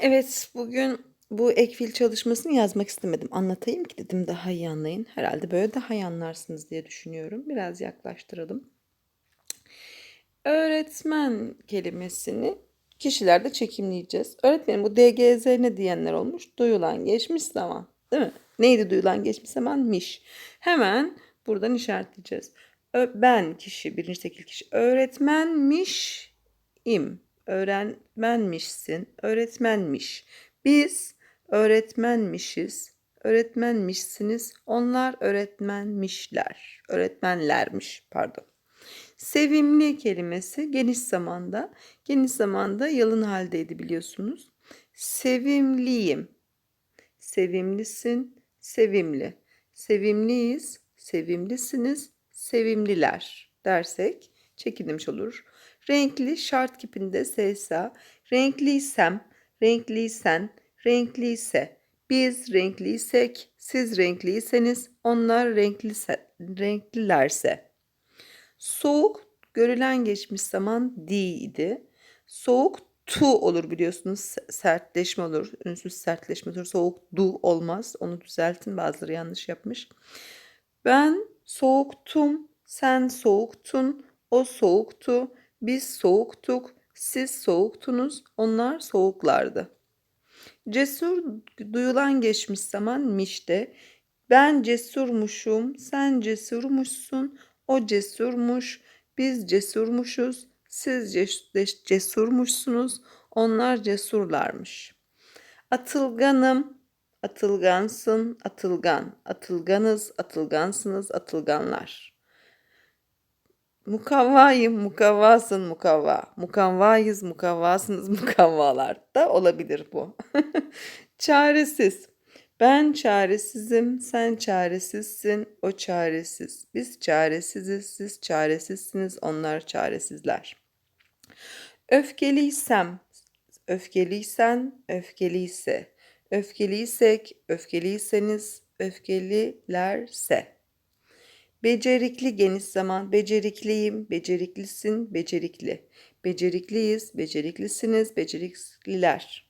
Evet, bugün bu ek fiil çalışmasını yazmak istemedim. Anlatayım ki dedim daha iyi anlayın. Herhalde böyle daha iyi anlarsınız diye düşünüyorum. Biraz yaklaştıralım. Öğretmen kelimesini kişilerde çekimleyeceğiz. Öğretmenim bu DGZ ne diyenler olmuş? Duyulan geçmiş zaman. Değil mi? Neydi duyulan geçmiş zaman? Miş. Hemen buradan işaretleyeceğiz. Ben kişi, birinci tekil kişi. Öğretmenmiş im. Öğrenmenmişsin. Öğretmenmiş. Biz öğretmenmişiz. Öğretmenmişsiniz. Onlar öğretmenmişler. Öğretmenlermiş pardon. Sevimli kelimesi geniş zamanda. Geniş zamanda yalın haldeydi biliyorsunuz. Sevimliyim. Sevimlisin, sevimli. Sevimliyiz, sevimlisiniz, sevimliler dersek çekilmiş olur. Renkli şart kipinde sesa. Renkliysem, renkliysen, renkliyse. Biz renkliysek, siz renkliyseniz, onlar renklise, renklilerse. Soğuk görülen geçmiş zaman di. Soğuk tu olur biliyorsunuz. Se- Sertleşme olur. Ünsüz sertleşme olur. Soğuk du olmaz. Onu düzeltin. Bazıları yanlış yapmış. Ben soğuktum. Sen soğuktun. O soğuktu. Biz soğuktuk. Siz soğuktunuz. Onlar soğuklardı. Cesur duyulan geçmiş zaman mişte. Ben cesurmuşum, sen cesurmuşsun, o cesurmuş, biz cesurmuşuz, siz ces- cesurmuşsunuz, onlar cesurlarmış. Atılganım, atılgansın, atılgan, atılganız, atılgansınız, atılganlar. Mukavvayım, mukavvasın, mukavva. Mukavvayız, mukavvasınız, mukavvalar da olabilir bu. Çaresiz. Ben çaresizim, sen çaresizsin, o çaresiz. Biz çaresiziz, siz çaresizsiniz, onlar çaresizler. Öfkeliysem, öfkeliysen, öfkeliyse. Öfkeliysek, öfkeliyseniz, öfkelilerse. Becerikli geniş zaman. Becerikliyim, beceriklisin, becerikli. Becerikliyiz, beceriklisiniz, becerikliler.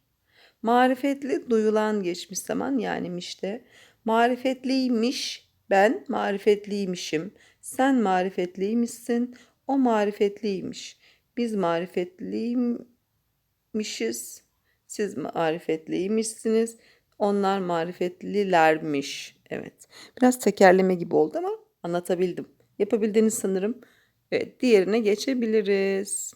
Marifetli duyulan geçmiş zaman yani mişte. Marifetliymiş, ben marifetliymişim. Sen marifetliymişsin, o marifetliymiş. Biz marifetliymişiz, siz marifetliymişsiniz. Onlar marifetlilermiş. Evet. Biraz tekerleme gibi oldu ama anlatabildim. Yapabildiğini sanırım. Evet, diğerine geçebiliriz.